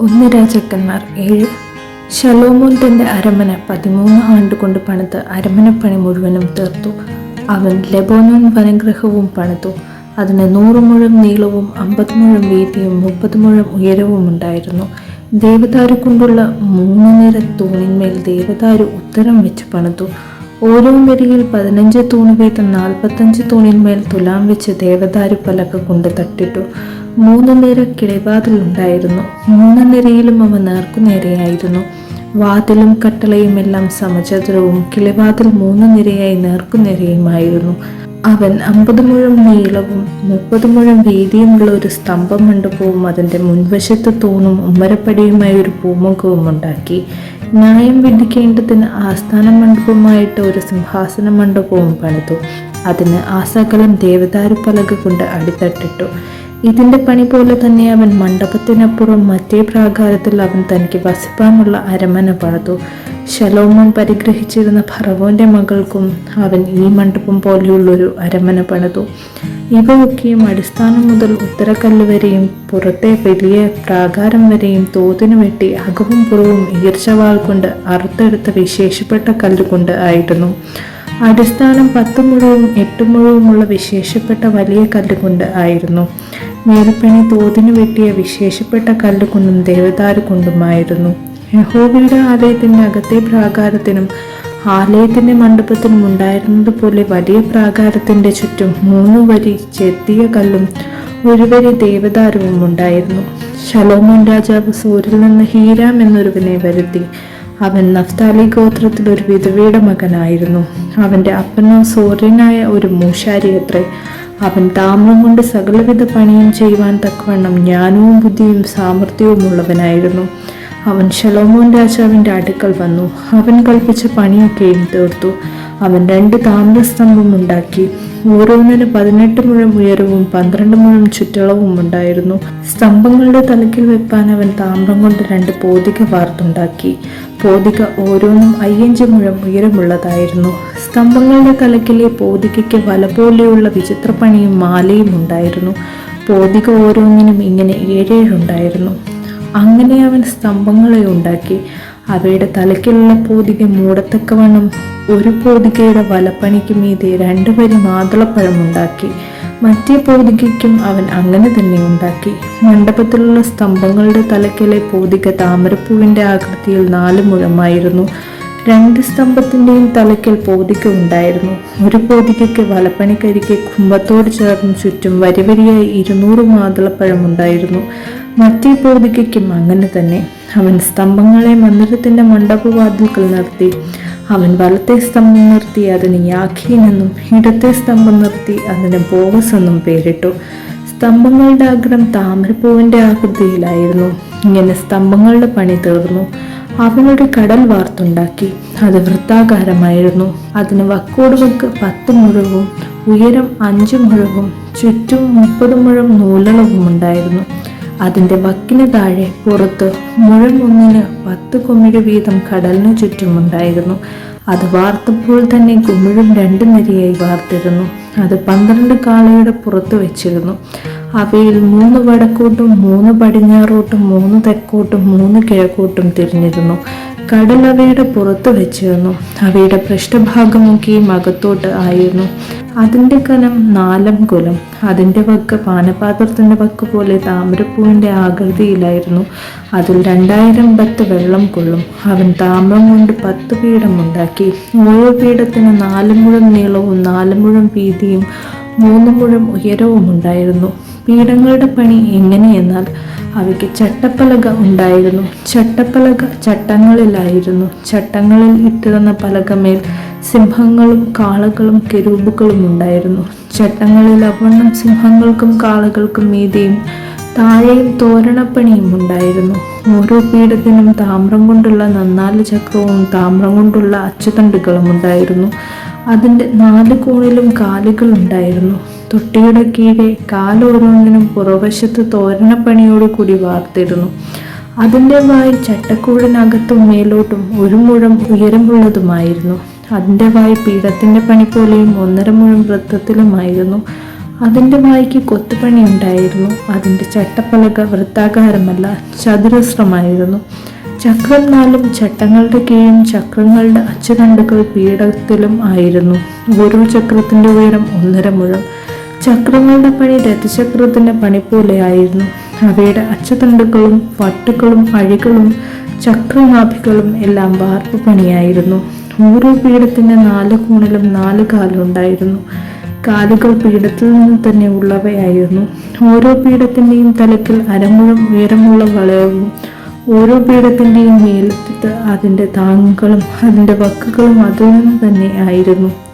ഒന്ന് രാജാക്കന്മാർ ഏഴ്. ശലോമോൻ തന്റെ അരമന പതിമൂന്ന് ആണ്ടുകൊണ്ട് പണിത് അരമനപ്പണി മുഴുവനും തീർത്തു. അവൻ ലെബോനോൻ വനഗ്രഹവും പണിതു. അതിന് നൂറ് മുഴം നീളവും അമ്പത് മുഴം വീതിയും മുപ്പത് മുഴം ഉയരവും ഉണ്ടായിരുന്നു. ദേവദാരു കൊണ്ടുള്ള മൂന്ന് നിര തൂണിന്മേൽ ദേവദാരു ഉത്തരം വെച്ച് പണിതു. ഓരോ വരിയിൽ പതിനഞ്ച് തൂണ് വീതം നാൽപ്പത്തഞ്ച് തൂണിന്മേൽ തുലാം വെച്ച് ദേവദാരു പലക കൊണ്ട് തട്ടിട്ടു. മൂന്ന് നിര കിളിവാതിൽ ഉണ്ടായിരുന്നു മൂന്ന് നിരയിലും അവ നേർക്കുനേരെയായിരുന്നു. വാതിലും കട്ടളയും എല്ലാം സമചതുരവും കിളിവാതിൽ മൂന്ന് നിരയായി നേർക്കുനിരയുമായിരുന്നു. അവൻ അമ്പത് മുഴം നീളവും മുപ്പത് മുഴം വീതിയുമുള്ള ഒരു സ്തംഭം മണ്ഡപവും അതിന്റെ മുൻവശത്ത് തൂണും ഉമ്മരപ്പടിയുമായ ഒരു പൂമുഖവും ഉണ്ടാക്കി. ന്യായം വിധിക്കേണ്ടതിന് ആസ്ഥാന മണ്ഡപമായിട്ട് ഒരു സിംഹാസന മണ്ഡപവും പണിതു. അതിന് ആസകലം സകലം ദേവദാരു പലക കൊണ്ട് അടിത്തട്ടിട്ടു. ഇതിന്റെ പണി പോലെ തന്നെ അവൻ മണ്ഡപത്തിനപ്പുറം മറ്റേ പ്രാകാരത്തിൽ അവൻ തനിക്ക് വസിപ്പാനുള്ള അരമന പണിതു. ശലോമോൻ പരിഗ്രഹിച്ചിരുന്ന ഫറവോന്റെ മകൾക്കും അവൻ ഈ മണ്ഡപം പോലെയുള്ളൊരു അരമന പണിതു. ഇവയൊക്കെയും അടിസ്ഥാനം മുതൽ ഉത്തരക്കല്ല് വരെയും പുറത്തെ വലിയ പ്രാകാരം വരെയും തോതിന് വെട്ടി അകവും പുറവും ഈർച്ചവാൾ കൊണ്ട് അറുത്തെടുത്ത വിശേഷപ്പെട്ട കല്ലുകൊണ്ട് ആയിരുന്നു. അടിസ്ഥാനം പത്ത് മുഴവും എട്ട് മുഴവുമുള്ള വിശേഷപ്പെട്ട വലിയ കല്ലുകൊണ്ട് ആയിരുന്നു. മേൽപ്പണി തോതിന് വെട്ടിയ വിശേഷപ്പെട്ട കല്ലുകൊണ്ടും ദേവതാരു കൊണ്ടുമായിരുന്നു യഹോവയുടെ ആലയത്തിന്റെ അകത്തെ പ്രാകാരത്തിനും ആലയത്തിന്റെ മണ്ഡപത്തിനും ഉണ്ടായിരുന്നത് പോലെ വലിയ പ്രാകാരത്തിന്റെ ചുറ്റും മൂന്ന് വരി ചെത്തിയ കല്ലും ഒരു വരി ദേവദാരുവും ഉണ്ടായിരുന്നു. ശലോമോൻ രാജാവ് സൂരിൽ നിന്ന് ഹീരാം എന്നൊരുവനെ വരുത്തി അവൻ നഫ്താലി ഗോത്രത്തിൽ ഒരു വിധവയുടെ മകനായിരുന്നു. അവന്റെ അപ്പനോ സൂര്യനായ ഒരു മൂശാരി അത്രേ അവൻ താമ്രം കൊണ്ട് സകലവിധ പണിയും ചെയ്യുവാൻ തക്കവണ്ണം ജ്ഞാനവും ബുദ്ധിയും സാമർഥ്യവും ഉള്ളവനായിരുന്നു. അവൻ ശലോമോൻ രാജാവിന്റെ അടുക്കൽ വന്നു. അവൻ കൽപ്പിച്ച പണിയൊക്കെയും തീർത്തു. അവൻ രണ്ട് താമ്രസ്തംഭം ഉണ്ടാക്കി. ഓരോന്നിന് പതിനെട്ട് മുഴം ഉയരവും പന്ത്രണ്ട് മുഴം ചുറ്റളവും ഉണ്ടായിരുന്നു. സ്തംഭങ്ങളുടെ തലക്കിൽ വെപ്പാൻ അവൻ താമ്രം കൊണ്ട് രണ്ട് പോതിക വാർത്തുണ്ടാക്കി. പോതിക ഓരോന്നും അയ്യഞ്ച് മുഴം ഉയരമുള്ളതായിരുന്നു. സ്തംഭങ്ങളുടെ തലക്കിലെ പോതികയ്ക്ക് വല പോലെയുള്ള വിചിത്രപ്പണിയും മാലയും ഉണ്ടായിരുന്നു. പോതിക ഓരോന്നിനും ഇങ്ങനെ ഏഴേഴുണ്ടായിരുന്നു. അങ്ങനെ അവൻ സ്തംഭങ്ങളെ ഉണ്ടാക്കി. അവയുടെ തലയ്ക്കുള്ള പോതിക മൂടത്തക്കവണ്ണം ഒരു പോതികയുടെ വലപ്പണിക്ക് മീതെ രണ്ടുപേരും വരി മാതളപ്പഴം ഉണ്ടാക്കി. മറ്റേ പോതികയ്ക്കും അവൻ അങ്ങനെ തന്നെ ഉണ്ടാക്കി. മണ്ഡപത്തിലുള്ള സ്തംഭങ്ങളുടെ തലയ്ക്കലെ പോതിക താമരപ്പൂവിന്റെ ആകൃതിയിൽ നാല് മുഴമായിരുന്നു. രണ്ട് സ്തംഭത്തിന്റെയും തലയ്ക്കൽ പോതിക ഉണ്ടായിരുന്നു. ഒരു പോതികയ്ക്ക് വലപ്പണിക്കരിക്ക് കുംഭത്തോട് ചേർന്ന് ചുറ്റും വരിവരിയായി ഇരുന്നൂറ് മാതളപ്പഴം ഉണ്ടായിരുന്നു. മറ്റേ പോതികയ്ക്കും അങ്ങനെ തന്നെ. അവൻ സ്തംഭങ്ങളെ മന്ദിരത്തിന്റെ മണ്ഡപവാതിൽക്കൽ നിർത്തി അവൻ വലത്തെ സ്തംഭം നിർത്തി അതിന് യാഖീൻ എന്നും ഇടത്തെ സ്തംഭം നിർത്തി അതിന് ബോവസ് എന്നും പേരിട്ടു. സ്തംഭങ്ങളുടെ അഗ്രം താമരപ്പൂവിന്റെ ആകൃതിയിലായിരുന്നു. ഇങ്ങനെ സ്തംഭങ്ങളുടെ പണി തീർന്നു. അവനൊരു കടൽ വാർത്തുണ്ടാക്കി. അത് വൃത്താകാരമായിരുന്നു. അതിന് വക്കോട് വക്ക് പത്ത് മുഴവും ഉയരം അഞ്ച് മുഴവും ചുറ്റും മുപ്പത് മുഴം നൂലളവും ഉണ്ടായിരുന്നു. അതിന്റെ വക്കിന് താഴെ പുറത്ത് മുഴം ഒന്നിന് പത്ത് കുമിഴ് വീതം കടലിനു ചുറ്റുമുണ്ടായിരുന്നു അത് വാർത്തപ്പോൾ തന്നെ കുമിഴും രണ്ട് നിരയായി വാർത്തിരുന്നു. അത് പന്ത്രണ്ട് കാളയുടെ പുറത്ത് വെച്ചിരുന്നു. അവയിൽ മൂന്ന് വടക്കോട്ടും മൂന്ന് പടിഞ്ഞാറോട്ടും മൂന്ന് തെക്കോട്ടും മൂന്ന് കിഴക്കോട്ടും തിരിഞ്ഞിരുന്നു. കടൽ അവയുടെ പുറത്ത് വെച്ചിരുന്നു അവയുടെ പൃഷ്ഠഭാഗമൊക്കെയും അകത്തോട്ട് ആയിരുന്നു. അതിന്റെ കനം നാലം കുലം. അതിന്റെ വക്ക് പാനപാത്രത്തിന്റെ വക്ക് പോലെ താമരപ്പൂവിന്റെ ആകൃതിയിലായിരുന്നു. അതിൽ രണ്ടായിരം പത്ത് വെള്ളം കൊള്ളും. അവൻ താമ്രം കൊണ്ട് പത്ത് പീഠം ഉണ്ടാക്കി. ഓരോ പീഠത്തിന് നാല് മുഴം നീളവും നാല് മുഴം വീതിയും മൂന്ന് മുഴം ഉയരവും ഉണ്ടായിരുന്നു. പീഠങ്ങളുടെ പണി എങ്ങനെയെന്നാൽ അവയ്ക്ക് ചട്ടപ്പലക ഉണ്ടായിരുന്നു. ചട്ടപ്പലക ചട്ടങ്ങളിലായിരുന്നു. ചട്ടങ്ങളിൽ ഇട്ടിരുന്ന പലകമേൽ സിംഹങ്ങളും കാളകളും കെരൂബുകളും ഉണ്ടായിരുന്നു. ചട്ടങ്ങളിൽ അവണ്ണം സിംഹങ്ങൾക്കും കാളകൾക്കും മീതിയും താഴെയും തോരണപ്പണിയും ഉണ്ടായിരുന്നു. ഓരോ പീഠത്തിനും താമ്രം കൊണ്ടുള്ള നന്നാൽ ചക്രവും താമ്രം കൊണ്ടുള്ള അച്ചുതണ്ടുകളും ഉണ്ടായിരുന്നു. അതിന്റെ നാല് കോണിലും കാലുകൾ ഉണ്ടായിരുന്നു. തൊട്ടിയുടെ കീഴെ കാലോരോന്നിനും പുറവശത്ത് തോരണപ്പണിയോട് കൂടി വാർത്തിരുന്നു അതിന്റെ വായ് ചട്ടക്കൂടിനകത്തും മേലോട്ടും ഒരു മുഴം ഉയരമുള്ളതുമായിരുന്നു. അതിന്റെ വായ് പീഠത്തിന്റെ പണി പോലെയും ഒന്നര മുഴം വൃത്തത്തിലുമായിരുന്നു. അതിന്റെ വായിക്ക് കൊത്തുപണി ഉണ്ടായിരുന്നു. അതിന്റെ ചട്ടപ്പലക വൃത്താകാരമല്ല ചതുരശ്രമായിരുന്നു ചക്രം നാലും ചട്ടങ്ങളുടെ കീഴും ചക്രങ്ങളുടെ അച്ചുതണ്ടുകൾ പീഠത്തിലും ആയിരുന്നു. ഓരോ ചക്രത്തിന്റെ ഉയരം ഒന്നര മുഴം. ചക്രങ്ങളുടെ പണി രഥചക്രത്തിന്റെ പണി പോലെയായിരുന്നു. അവയുടെ അച്ചുതണ്ടുകളും വട്ടുകളും അഴികളും ചക്രനാഭികളും എല്ലാം വാർപ്പ് പണിയായിരുന്നു. ഓരോ പീഠത്തിന്റെ നാല് കോണിലും നാല് കാലുണ്ടായിരുന്നു. കാലുകൾ പീഠത്തിൽ നിന്ന് തന്നെ ഉള്ളവയായിരുന്നു. ഓരോ പീഠത്തിന്റെയും തലക്കിൽ അരമുഴം ഉയരമുള്ള വളയവും ഓരോ പീഠത്തിന്റെയും മേലത്ത് അതിന്റെ താങ്ങുകളും അതിന്റെ വക്കുകളും അതിൽ നിന്ന് തന്നെ ആയിരുന്നു.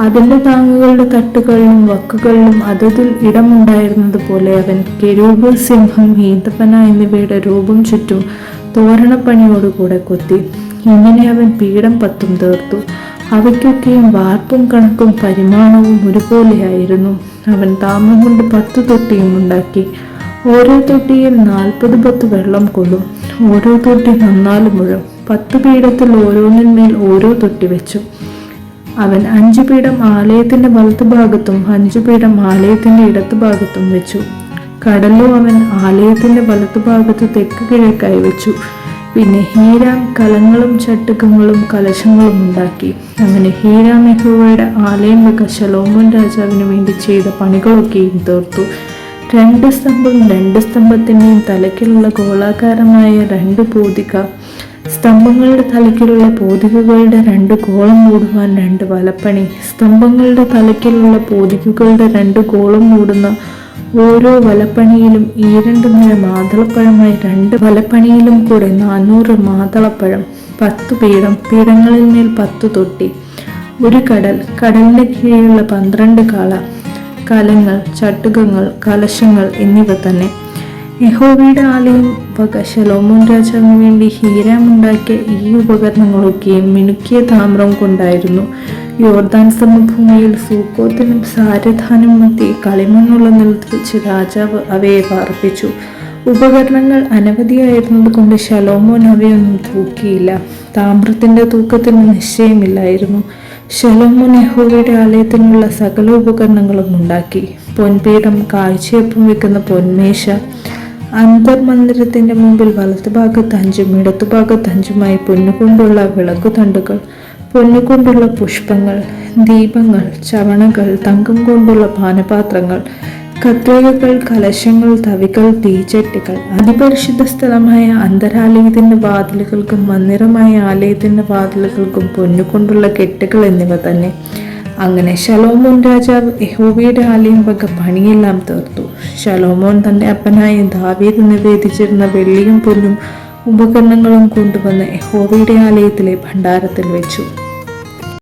അതിന്റെ താങ്ങുകളുടെ തട്ടുകളിലും വക്കുകളിലും അതതിൽ ഇടമുണ്ടായിരുന്നതുപോലെ അവൻ കെരൂപ് സിംഹം ഈന്തപ്പന എന്നിവയുടെ രൂപം ചുറ്റും തോരണപ്പണിയോടുകൂടെ കൊത്തി. ഇങ്ങനെ അവൻ പീഠം പത്തും തീർത്തു. അവയ്ക്കൊക്കെയും വാർപ്പും കണക്കും പരിമാണവും ഒരുപോലെയായിരുന്നു. അവൻ താമം കൊണ്ട് പത്ത് തൊട്ടിയും ഉണ്ടാക്കി. ഓരോ തൊട്ടിയിൽ നാൽപ്പത് പത്ത് വെള്ളം കൊള്ളും. ഓരോ തൊട്ടി നന്നാൽ മുഴം. പത്ത് പീഠത്തിൽ ഓരോന്നിന്മേൽ ഓരോ തൊട്ടി വെച്ചു. അവൻ അഞ്ചു പീഠം ആലയത്തിന്റെ വലത്തുഭാഗത്തും അഞ്ചു പീഠം ആലയത്തിന്റെ ഇടത്തുഭാഗത്തും വെച്ചു. കടലോ അവൻ ആലയത്തിന്റെ വലത്തുഭാഗത്ത് തെക്ക് കിഴക്കായി വെച്ചു. പിന്നെ ഹീരാം കലങ്ങളും ചട്ടുകങ്ങളും കലശങ്ങളും ഉണ്ടാക്കി. അങ്ങനെ ഹീരാം യഹോവയുടെ ആലയം വെക്ക ശലോമോൻ രാജാവിന് വേണ്ടി ചെയ്ത പണികളൊക്കെയും തീർത്തു. രണ്ട് സ്തംഭം രണ്ട് സ്തംഭത്തിന്റെയും തലക്കിലുള്ള ഗോളാകാരമായ രണ്ട് പൂതിക സ്തംഭങ്ങളുടെ തലക്കിലുള്ള പോതികകളുടെ രണ്ട് ഗോളം മൂടുവാൻ രണ്ട് വലപ്പണി. സ്തംഭങ്ങളുടെ തലക്കിലുള്ള പോതികകളുടെ രണ്ട് ഗോളം മൂടുന്ന ഓരോ വലപ്പണിയിലും ഈ രണ്ട് നില മാതളപ്പഴമായി രണ്ട് വലപ്പണിയിലും കൂടെ നാനൂറ് മാതളപ്പഴം പത്ത് പീഠം പീഠങ്ങളിൽ മേൽ പത്ത് തൊട്ടി ഒരു കടൽ കടലിന്റെ കീഴിലുള്ള പന്ത്രണ്ട് കാള കലങ്ങൾ ചട്ടുകങ്ങൾ കലശങ്ങൾ എന്നിവ തന്നെ. യഹോവയുടെ ആലയം വക ശലോമോൻ രാജാവിന് വേണ്ടി ഹീരാം ഉണ്ടാക്കിയ ഈ ഉപകരണങ്ങളൊക്കെയും മിനുക്കിയ താമ്രം കൊണ്ടായിരുന്നു. യോർദാൻ സമഭൂമിയിൽ സൂക്കോത്തിനും സാരധാനും മധ്യേ കളിമണ്ണുള്ള നിലത്ത് വെച്ച് രാജാവ് അവയെ പാർപ്പിച്ചു. ഉപകരണങ്ങൾ അനവധിയായിരുന്നത് കൊണ്ട് ശലോമോൻ അവയൊന്നും തൂക്കിയില്ല. താമ്രത്തിന്റെ തൂക്കത്തിന് നിശ്ചയമില്ലായിരുന്നു. ശലോമോൻ യഹോവയുടെ ആലയത്തിനുള്ള സകല ഉപകരണങ്ങളും ഉണ്ടാക്കി. പൊൻപീഠം കാഴ്ചയപ്പം വെക്കുന്ന പൊന്മേശ അന്തർമന്ദിരത്തിന്റെ മുമ്പിൽ വലത്തുഭാഗത്ത് അഞ്ചും ഇടത്തുഭാഗത്ത് അഞ്ചുമായി പൊന്നുകൊണ്ടുള്ള വിളക്കുതണ്ടുകൾ പൊന്നുകൊണ്ടുള്ള പുഷ്പങ്ങൾ ദീപങ്ങൾ ചവണകൾ തങ്കം കൊണ്ടുള്ള പാനപാത്രങ്ങൾ കത്രികകൾ കലശങ്ങൾ തവികൾ തീച്ചട്ടികൾ അതിപരിശുദ്ധ സ്ഥലമായ അന്തരാലയത്തിന്റെ വാതിലുകൾക്കും മന്ദിരമായ ആലയത്തിന്റെ വാതിലുകൾക്കും പൊന്നുകൊണ്ടുള്ള കെട്ടുകൾ എന്നിവ തന്നെ. അങ്ങനെ ശലോമോൻ രാജാവ് യഹോവയുടെ ആലയം വക പണിയെല്ലാം തീർത്തു. ശലോമോൻ തന്റെ അപ്പനായ ദാവീദ് നിവേദിച്ചിരുന്ന വെള്ളിയും പൊന്നും ഉപകരണങ്ങളും കൊണ്ടുവന്ന് യഹോവയുടെ ആലയത്തിലെ ഭണ്ഡാരത്തിൽ വെച്ചു.